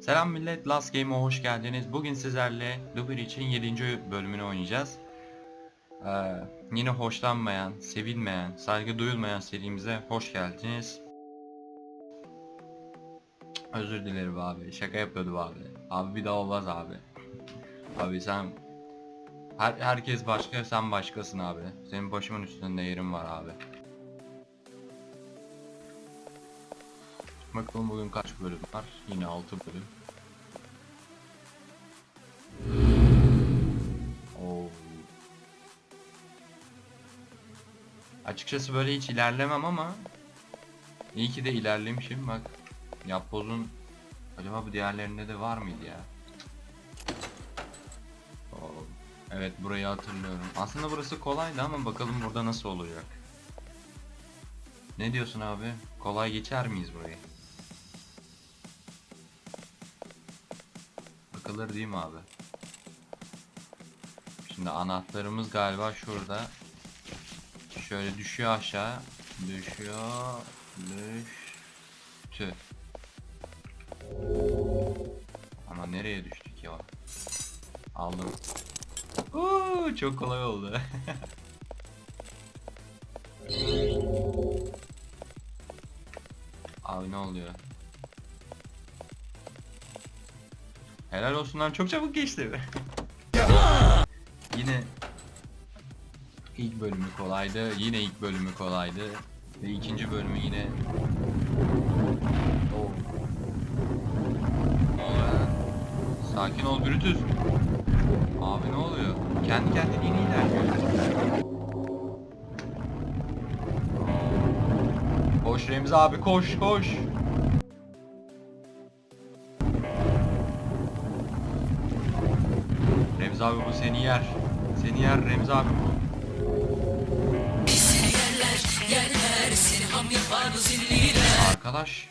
Selam millet, Last Game'e hoş geldiniz. Bugün sizlerle The Breach'in 7. bölümünü oynayacağız. Ee, yine hoşlanmayan, sevilmeyen, saygı duyulmayan serimize hoş geldiniz. Özür dilerim abi, şaka yapıyordum abi. Abi bir daha olmaz abi. Abi sen... Her, herkes başka, sen başkasın abi. Senin başımın üstünde yerin var abi. Bakalım bugün kaç bölüm var? Yine 6 bölüm. Oo. Açıkçası böyle hiç ilerlemem ama iyi ki de ilerlemişim bak. Yapbozun acaba bu diğerlerinde de var mıydı ya? Oo. Evet burayı hatırlıyorum. Aslında burası kolaydı ama bakalım burada nasıl olacak. Ne diyorsun abi? Kolay geçer miyiz burayı? Bakılır değil mi abi? Şimdi anahtarımız galiba şurada. Şöyle düşüyor aşağı. Düşüyor. Düştü. Ama nereye düştük ya? Aldım. Oo, çok kolay oldu. Abi ne oluyor? Helal olsun lan çok çabuk geçti. Yine ilk bölümü kolaydı. Yine ilk bölümü kolaydı. Ve ikinci bölümü yine lan? Sakin ol Brutus. Abi ne oluyor? Kendi kendine ilerliyor. Koş Remzi abi koş koş. Remzi abi bu seni yer. Seni yer Remzi abi bu. Arkadaş.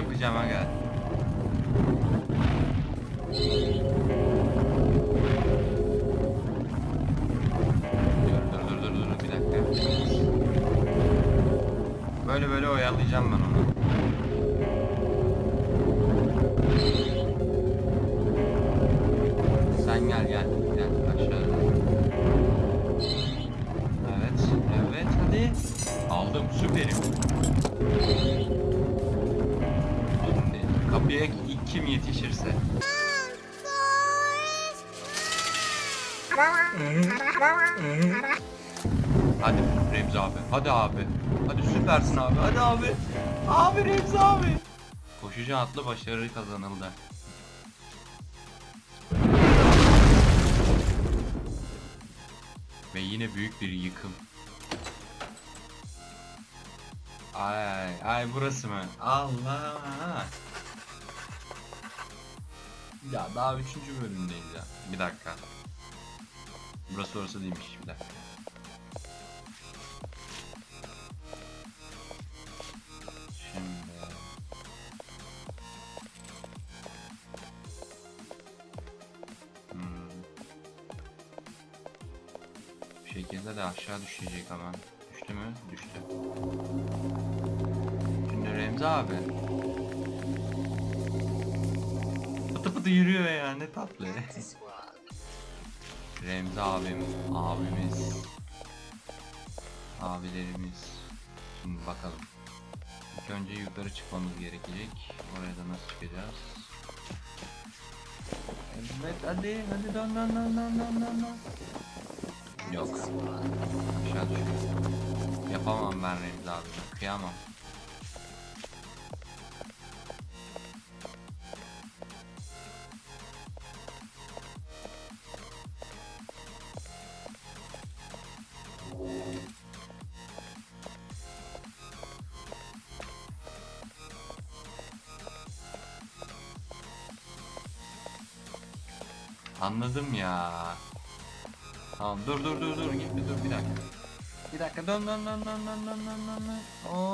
Ben yapacağım aga. Dur Hadi Remzi abi. Hadi abi. Hadi süpersin abi. Hadi abi. Abi Remzi abi. Koşucu atlı başarı kazanıldı. Ve yine büyük bir yıkım. Ay ay burası mı? Allah. Ya daha üçüncü bölümdeyiz ya. Bir dakika. Burası orası değilmiş bir dakika. Şimdi şekilde de aşağı düşecek hemen. Düştü mü? Düştü. Şimdi Remzi abi. Pıtı pıtı yürüyor ya ne tatlı. Remzi abim, abimiz, abilerimiz. Şimdi bakalım. İlk önce yukarı çıkmamız gerekecek. Oraya da nasıl çıkacağız? Evet hadi hadi dön dön dön dön dön dön. Yok. Aşağı düşüyor. Yapamam ben Remzi abi. Kıyamam. Dur dur dur dur gitme dur bir dakika. Bir dakika dön dön dön dön dön dön dön dön. Oo.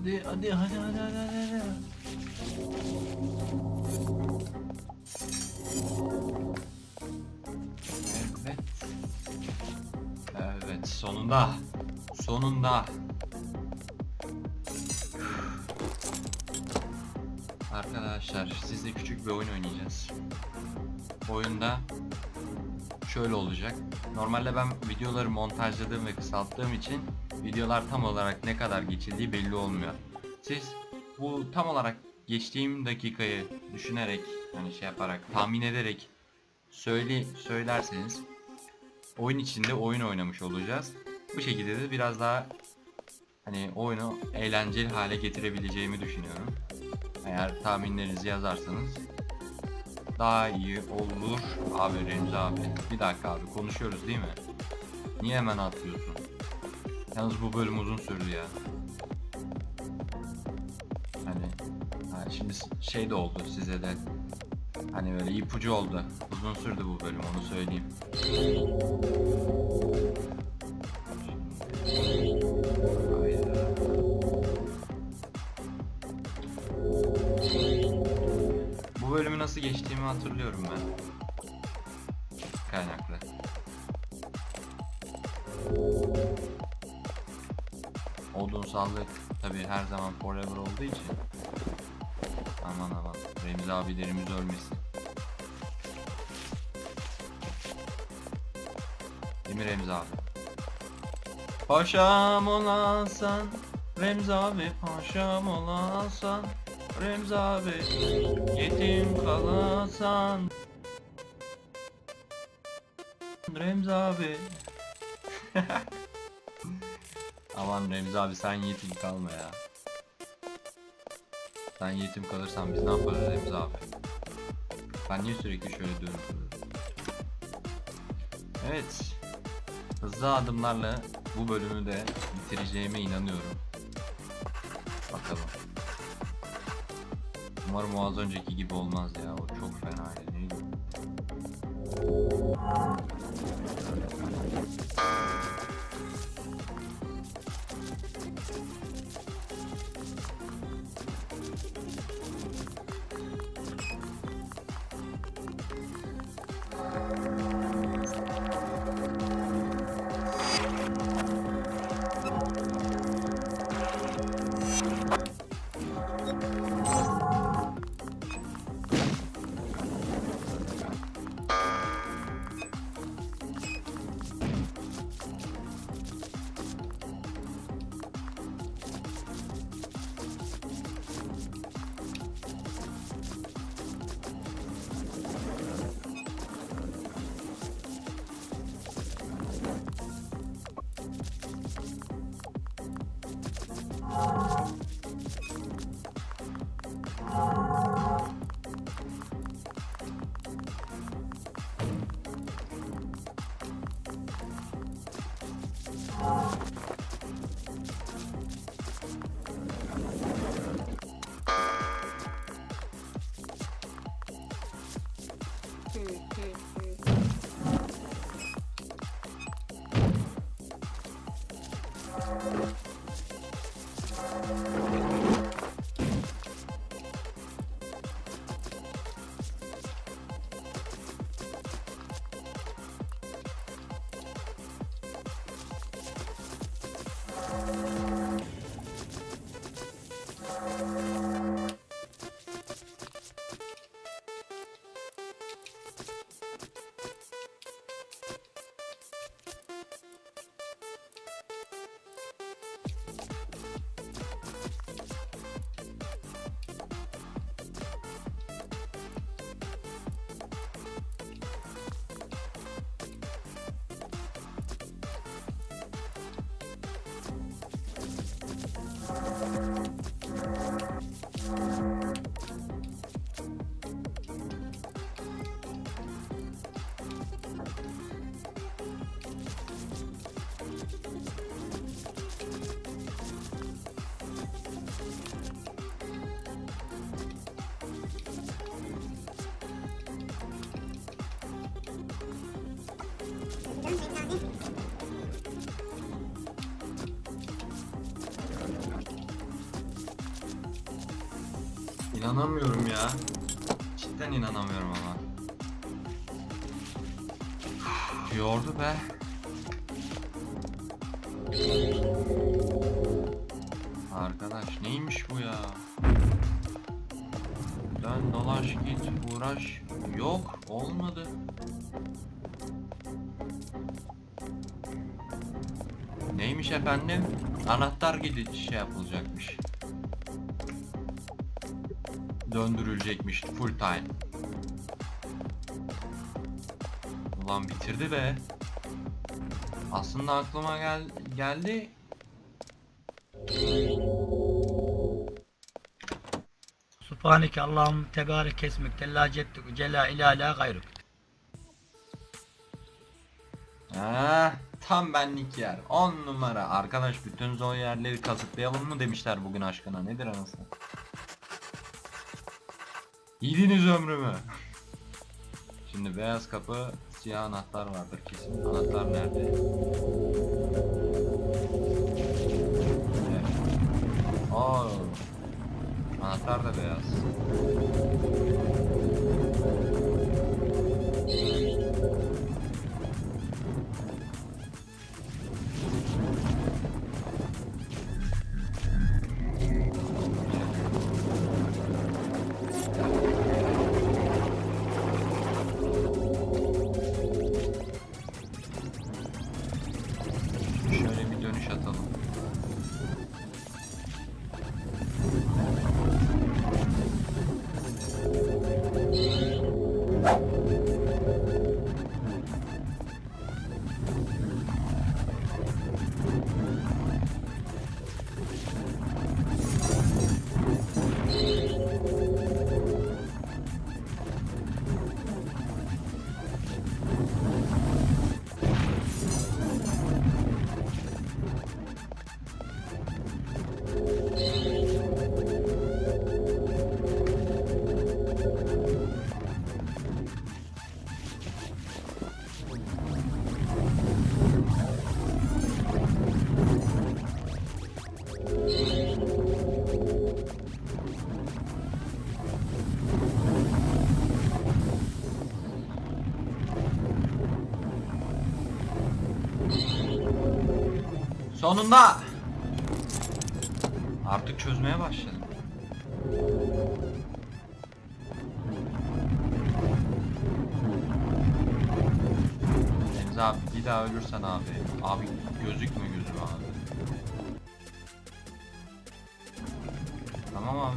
Hadi hadi hadi hadi hadi hadi. Evet. Evet sonunda. Sonunda. Arkadaşlar sizle küçük bir oyun oynayacağız. Oyunda şöyle olacak. Normalde ben videoları montajladığım ve kısalttığım için videolar tam olarak ne kadar geçildiği belli olmuyor. Siz bu tam olarak geçtiğim dakikayı düşünerek hani şey yaparak tahmin ederek söyle söylerseniz oyun içinde oyun oynamış olacağız. Bu şekilde de biraz daha hani oyunu eğlenceli hale getirebileceğimi düşünüyorum. Eğer tahminlerinizi yazarsanız daha iyi olur abi Remzi abi. Bir dakika abi konuşuyoruz değil mi? Niye hemen atlıyorsun? Yalnız bu bölüm uzun sürdü ya. Hani ha, şimdi şey de oldu size de. Hani böyle ipucu oldu. Uzun sürdü bu bölüm onu söyleyeyim. Mi Remzi abi? Paşam olansan Remzi abi paşam olansan Remzi abi yetim kalasan Remzi abi. Aman Remzi abi sen yetim kalma ya. Sen yetim kalırsan biz ne yaparız Remzi abi? Ben niye sürekli şöyle dönüp? Evet Hızlı adımlarla bu bölümü de bitireceğime inanıyorum. Bakalım. Umarım o az önceki gibi olmaz ya. O çok fena yani. Bye. İnanamıyorum ya. Cidden inanamıyorum ama. Yordu be. Arkadaş neymiş bu ya? Dön dolaş git uğraş. Yok olmadı. Neymiş efendim? Anahtar gidi şey yapılacakmış. Döndürülecekmiş full time. Ulan bitirdi be. Aslında aklıma gel geldi. Subhaneke Allahum tebarek kesmek tella ceddük cela ilahe gayruk. Ha, tam benlik yer. 10 numara. Arkadaş bütün zor yerleri kazıklayalım mı demişler bugün aşkına. Nedir anasını? Yediniz ömrümü. Şimdi beyaz kapı, siyah anahtar vardır kesin. Anahtar nerede? Evet. Aa, anahtar da beyaz. Sonunda! Artık çözmeye başladım. Deniz abi bir daha ölürsen abi. Abi gözükme gözüm abi. Tamam abi.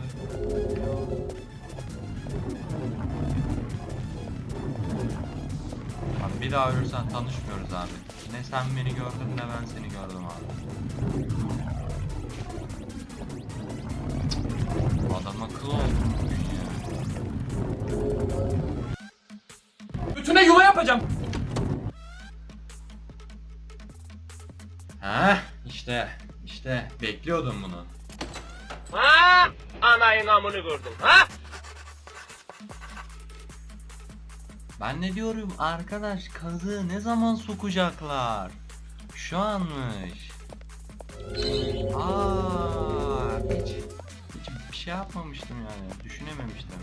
Abi bir daha ölürsen tanışmıyoruz abi. Ne sen beni gördün ne ben seni gördüm abi. Adam akıllı bugün ya. Bütüne yuva yapacağım. Ha işte işte bekliyordum bunu. Ha? Anayın amını gördüm. Ha? Ben ne diyorum arkadaş kazığı ne zaman sokacaklar? Şu anmış. Aa, hiç, hiç bir şey yapmamıştım yani. Düşünememiştim.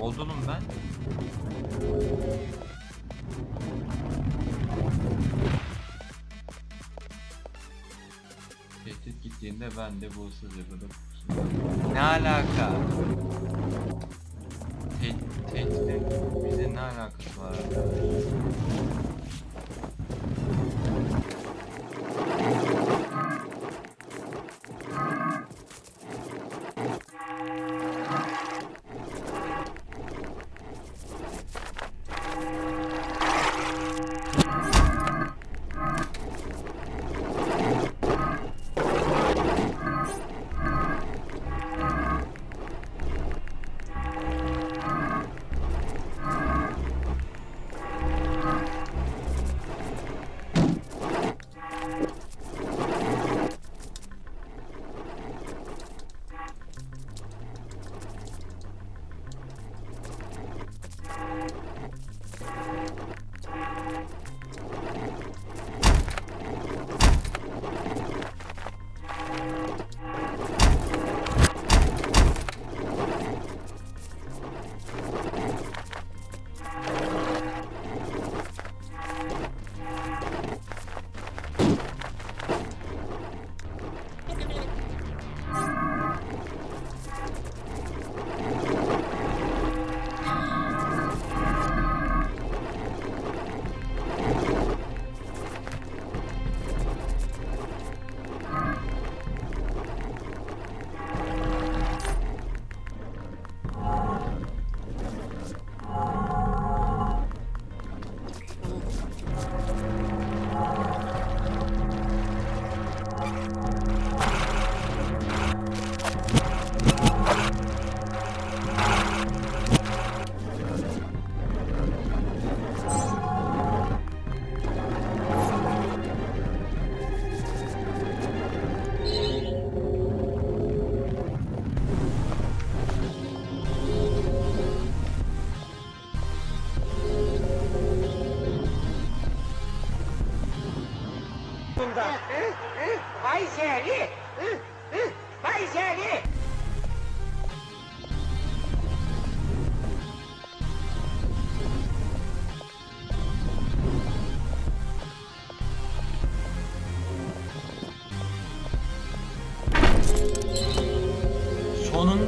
Oldum ben. Tehdit gittiğinde ben de bu hırsız yapıyordum. Ne alaka? Te tehditin bize ne alakası var?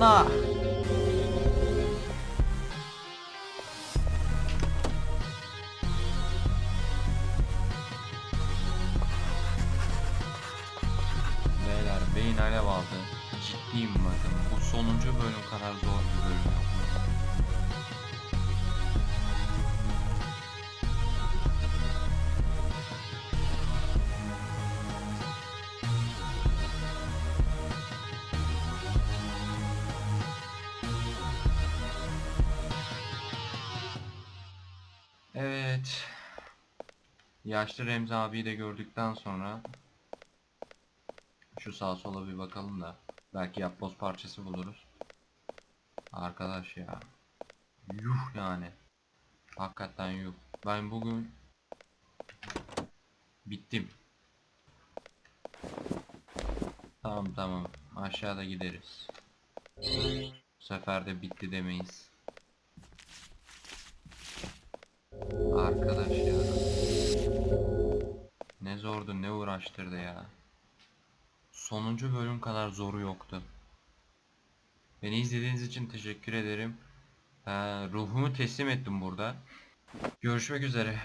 Sonunda. Beyler beyin alev aldı. Ciddiyim bakın. Bu sonuncu bölüm kadar zor bir bölüm. Yaşlı Remzi abiyi de gördükten sonra şu sağa sola bir bakalım da belki yapboz parçası buluruz. Arkadaş ya. Yuh yani. Hakikaten yuh. Ben bugün bittim. Tamam tamam. Aşağıda gideriz. Bu sefer de bitti demeyiz. Arkadaş ya. Ne zordu ne uğraştırdı ya. Sonuncu bölüm kadar zoru yoktu. Beni izlediğiniz için teşekkür ederim. Ee, ruhumu teslim ettim burada. Görüşmek üzere.